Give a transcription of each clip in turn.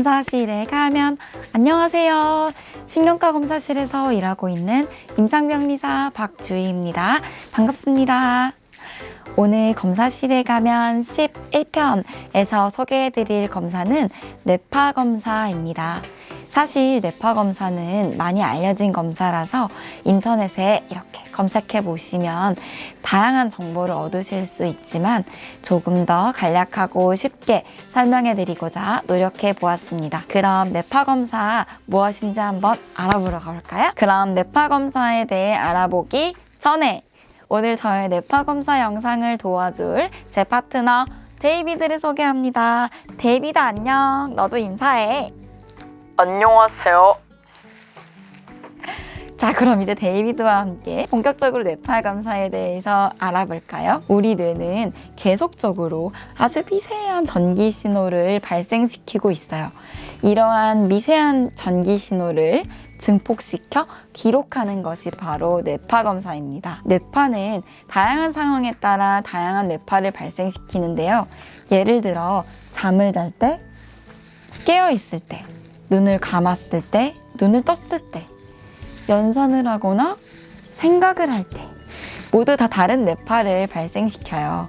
검사실에 가면 안녕하세요. 신경과 검사실에서 일하고 있는 임상병리사 박주희입니다. 반갑습니다. 오늘 검사실에 가면 11편에서 소개해드릴 검사는 뇌파 검사입니다. 사실 뇌파 검사는 많이 알려진 검사라서 인터넷에 이렇게 검색해 보시면 다양한 정보를 얻으실 수 있지만 조금 더 간략하고 쉽게 설명해 드리고자 노력해 보았습니다. 그럼 뇌파 검사 무엇인지 한번 알아보러 가볼까요? 그럼 뇌파 검사에 대해 알아보기 전에 오늘 저의 뇌파 검사 영상을 도와줄 제 파트너 데이비드를 소개합니다. 데이비드 안녕. 너도 인사해. 안녕하세요. 자, 그럼 이제 데이비드와 함께 본격적으로 뇌파 검사에 대해서 알아볼까요? 우리 뇌는 계속적으로 아주 미세한 전기 신호를 발생시키고 있어요. 이러한 미세한 전기 신호를 증폭시켜 기록하는 것이 바로 뇌파 검사입니다. 뇌파는 다양한 상황에 따라 다양한 뇌파를 발생시키는데요. 예를 들어 잠을 잘 때, 깨어 있을 때, 눈을 감았을 때, 눈을 떴을 때, 연산을 하거나 생각을 할 때 모두 다 다른 뇌파를 발생시켜요.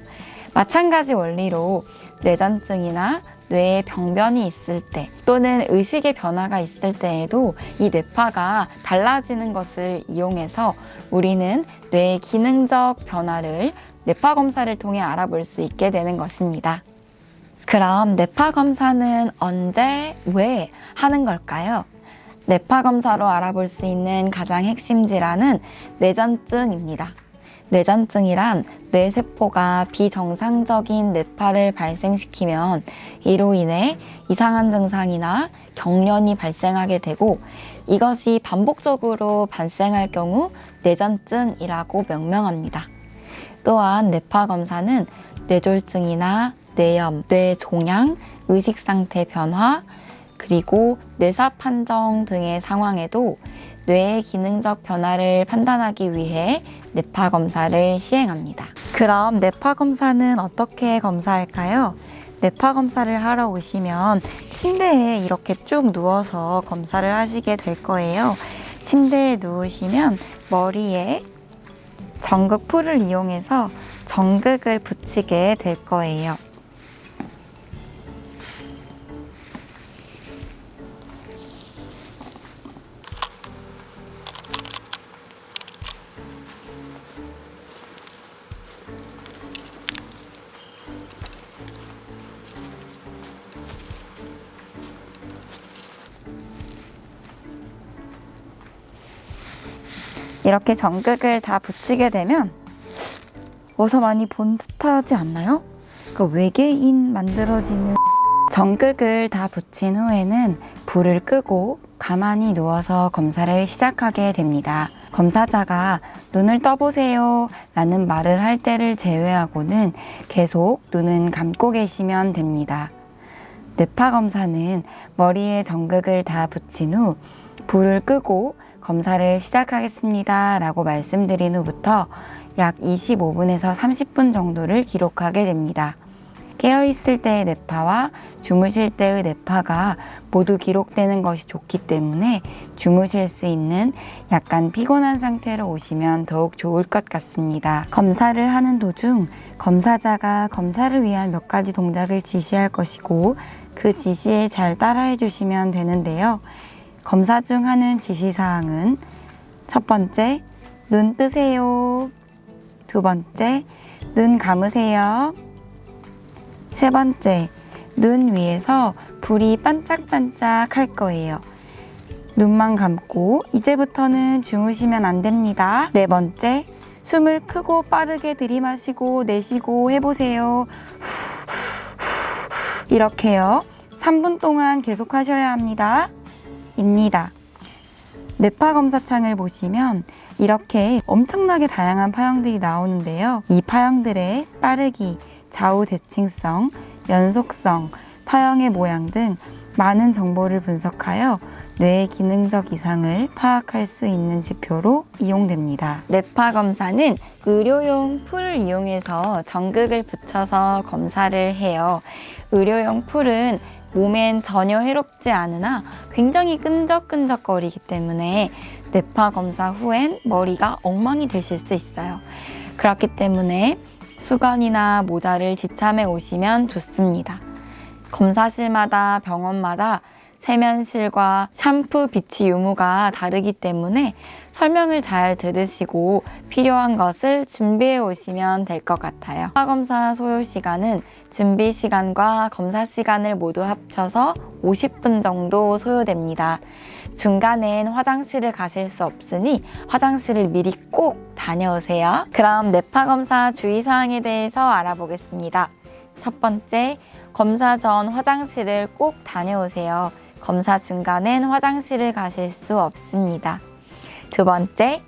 마찬가지 원리로 뇌전증이나 뇌에 병변이 있을 때 또는 의식의 변화가 있을 때에도 이 뇌파가 달라지는 것을 이용해서 우리는 뇌의 기능적 변화를 뇌파 검사를 통해 알아볼 수 있게 되는 것입니다. 그럼 뇌파 검사는 언제, 왜 하는 걸까요? 뇌파 검사로 알아볼 수 있는 가장 핵심 질환은 뇌전증입니다. 뇌전증이란 뇌세포가 비정상적인 뇌파를 발생시키면 이로 인해 이상한 증상이나 경련이 발생하게 되고 이것이 반복적으로 발생할 경우 뇌전증이라고 명명합니다. 또한 뇌파 검사는 뇌졸중이나 뇌염, 뇌종양, 의식 상태 변화, 그리고 뇌사 판정 등의 상황에도 뇌의 기능적 변화를 판단하기 위해 뇌파 검사를 시행합니다. 그럼 뇌파 검사는 어떻게 검사할까요? 뇌파 검사를 하러 오시면 침대에 이렇게 쭉 누워서 검사를 하시게 될 거예요. 침대에 누우시면 머리에 전극 풀을 이용해서 전극을 붙이게 될 거예요. 이렇게 전극을 다 붙이게 되면 어서 많이 본 듯하지 않나요? 그 외계인 만들어지는 전극을 다 붙인 후에는 불을 끄고 가만히 누워서 검사를 시작하게 됩니다. 검사자가 눈을 떠보세요 라는 말을 할 때를 제외하고는 계속 눈은 감고 계시면 됩니다. 뇌파 검사는 머리에 전극을 다 붙인 후 불을 끄고 검사를 시작하겠습니다. 라고 말씀드린 후부터 약 25분에서 30분 정도를 기록하게 됩니다. 깨어있을 때의 뇌파와 주무실 때의 뇌파가 모두 기록되는 것이 좋기 때문에 주무실 수 있는 약간 피곤한 상태로 오시면 더욱 좋을 것 같습니다. 검사를 하는 도중 검사자가 검사를 위한 몇 가지 동작을 지시할 것이고 그 지시에 잘 따라해 주시면 되는데요. 검사 중 하는 지시사항은 첫 번째, 눈 뜨세요. 두 번째, 눈 감으세요. 세 번째, 눈 위에서 불이 반짝반짝 할 거예요. 눈만 감고 이제부터는 주무시면 안 됩니다. 네 번째, 숨을 크고 빠르게 들이마시고 내쉬고 해보세요. 이렇게요. 3분 동안 계속 하셔야 합니다. 입니다. 뇌파 검사창을 보시면 이렇게 엄청나게 다양한 파형들이 나오는데요. 이 파형들의 빠르기, 좌우 대칭성, 연속성, 파형의 모양 등 많은 정보를 분석하여 뇌의 기능적 이상을 파악할 수 있는 지표로 이용됩니다. 뇌파 검사는 의료용 풀을 이용해서 전극을 붙여서 검사를 해요. 의료용 풀은 몸엔 전혀 해롭지 않으나 굉장히 끈적끈적거리기 때문에 뇌파 검사 후엔 머리가 엉망이 되실 수 있어요. 그렇기 때문에 수건이나 모자를 지참해 오시면 좋습니다. 검사실마다 병원마다 세면실과 샴푸 비치 유무가 다르기 때문에 설명을 잘 들으시고 필요한 것을 준비해 오시면 될 것 같아요. 검사 소요 시간은 준비 시간과 검사 시간을 모두 합쳐서 50분 정도 소요됩니다. 중간엔 화장실을 가실 수 없으니 화장실을 미리 꼭 다녀오세요. 그럼 뇌파 검사 주의사항에 대해서 알아보겠습니다. 첫 번째, 검사 전 화장실을 꼭 다녀오세요. 검사 중간엔 화장실을 가실 수 없습니다. 두 번째,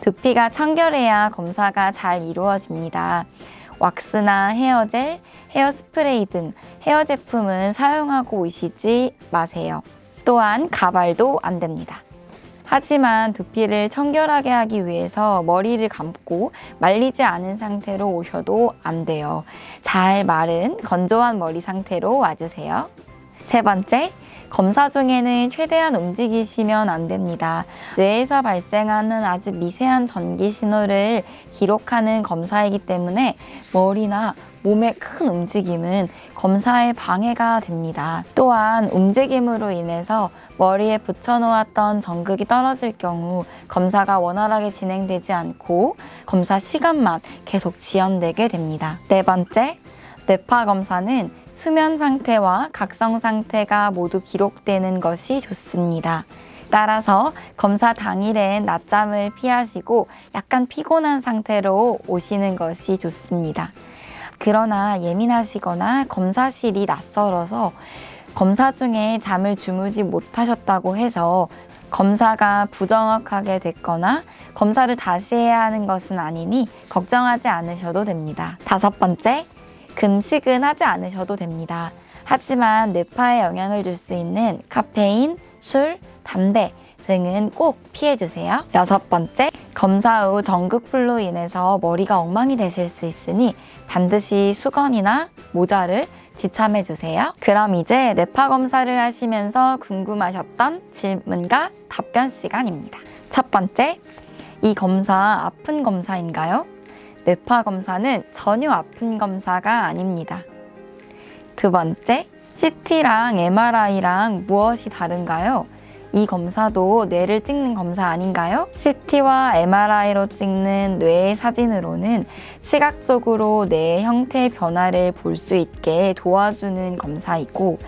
두피가 청결해야 검사가 잘 이루어집니다. 왁스나 헤어젤, 헤어스프레이 등 헤어 제품은 사용하고 오시지 마세요. 또한 가발도 안 됩니다. 하지만 두피를 청결하게 하기 위해서 머리를 감고 말리지 않은 상태로 오셔도 안 돼요. 잘 마른 건조한 머리 상태로 와주세요. 세 번째, 검사 중에는 최대한 움직이시면 안 됩니다. 뇌에서 발생하는 아주 미세한 전기 신호를 기록하는 검사이기 때문에 머리나 몸의 큰 움직임은 검사에 방해가 됩니다. 또한 움직임으로 인해서 머리에 붙여놓았던 전극이 떨어질 경우 검사가 원활하게 진행되지 않고 검사 시간만 계속 지연되게 됩니다. 네 번째, 뇌파 검사는 수면 상태와 각성 상태가 모두 기록되는 것이 좋습니다. 따라서 검사 당일엔 낮잠을 피하시고 약간 피곤한 상태로 오시는 것이 좋습니다. 그러나 예민하시거나 검사실이 낯설어서 검사 중에 잠을 주무지 못하셨다고 해서 검사가 부정확하게 됐거나 검사를 다시 해야 하는 것은 아니니 걱정하지 않으셔도 됩니다. 다섯 번째, 금식은 하지 않으셔도 됩니다. 하지만 뇌파에 영향을 줄 수 있는 카페인, 술, 담배 등은 꼭 피해주세요. 여섯 번째, 검사 후 전극불로 인해서 머리가 엉망이 되실 수 있으니 반드시 수건이나 모자를 지참해 주세요. 그럼 이제 뇌파 검사를 하시면서 궁금하셨던 질문과 답변 시간입니다. 첫 번째, 이 검사 아픈 검사인가요? 뇌파 검사는 전혀 아픈 검사가 아닙니다. 두 번째, CT랑 MRI랑 무엇이 다른가요? 이 검사도 뇌를 찍는 검사 아닌가요? CT와 MRI로 찍는 뇌의 사진으로는 시각적으로 뇌의 형태 변화를 볼 수 있게 도와주는 검사이고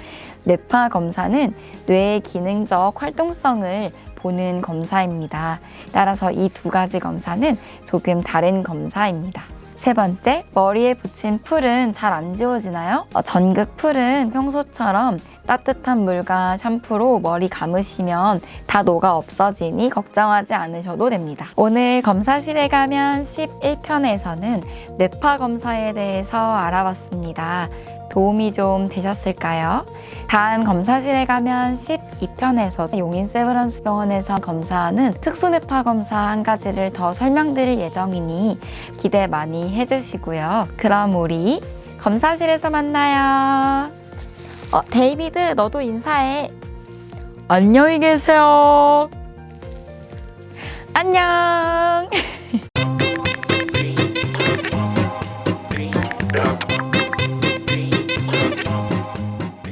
뇌파 검사는 뇌의 기능적 활동성을 보는 검사입니다. 따라서 이 두 가지 검사는 조금 다른 검사입니다. 세 번째, 머리에 붙인 풀은 잘 안 지워지나요? 어, 전극 풀은 평소처럼 따뜻한 물과 샴푸로 머리 감으시면 다 녹아 없어지니 걱정하지 않으셔도 됩니다. 오늘 검사실에 가면 11편에서는 뇌파 검사에 대해서 알아봤습니다. 도움이 좀 되셨을까요? 다음 검사실에 가면 12편에서 용인 세브란스 병원에서 검사하는 특수뇌파 검사 한 가지를 더 설명드릴 예정이니 기대 많이 해주시고요. 그럼 우리 검사실에서 만나요. 어, 데이비드 너도 인사해. 안녕히 계세요. 안녕.